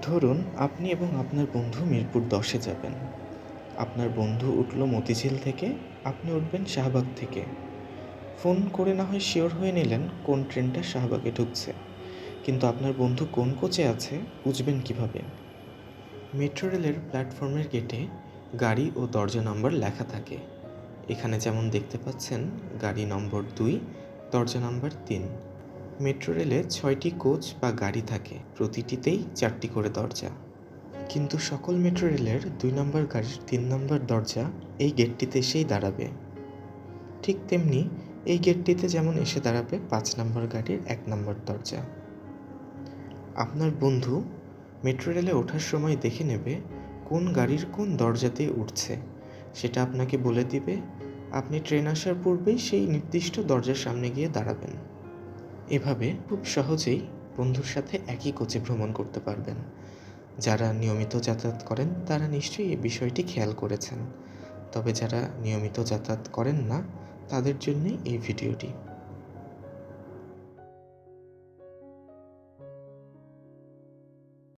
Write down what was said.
ধরুন, আপনি এবং আপনার বন্ধু মিরপুর দশে যাবেন। আপনার বন্ধু উঠল মতিঝিল থেকে, আপনি উঠবেন শাহবাগ থেকে। ফোন করে না হয় শিওর হয়ে নিলেন কোন ট্রেনটা শাহবাগে ঢুকছে। কিন্তু আপনার বন্ধু কোন কোচে আছে, বুঝবেন কীভাবে? মেট্রো রেলের প্ল্যাটফর্মের গেটে গাড়ি ও দরজা নম্বর লেখা থাকে। এখানে যেমন দেখতে পাচ্ছেন, গাড়ি নম্বর দুই, দরজা নম্বর তিন। মেট্রো রেলে ছয়টি কোচ বা গাড়ি থাকে, প্রতিটিতেই চারটি করে দরজা। কিন্তু সকল মেট্রো রেলের দুই নম্বর গাড়ির তিন নম্বর দরজা এই গেটটিতে এসেই দাঁড়াবে। ঠিক তেমনি এই গেটটিতে যেমন এসে দাঁড়াবে পাঁচ নম্বর গাড়ির এক নম্বর দরজা। আপনার বন্ধু মেট্রো রেলে ওঠার সময় দেখে নেবে কোন গাড়ির কোন দরজাতে উঠছে। সেটা আপনাকে বলে দিবে। আপনি ট্রেন আসার পূর্বেই সেই নির্দিষ্ট দরজার সামনে গিয়ে দাঁড়াবেন। এভাবে খুব সহজেই বন্ধুর সাথে একই কোচে ভ্রমণ করতে পারবেন। যারা নিয়মিত যাতায়াত করেন, তারা নিশ্চয়ই এই বিষয়টি খেয়াল করেছেন। তবে যারা নিয়মিত যাতায়াত করেন না, তাদের জন্যে এই ভিডিওটি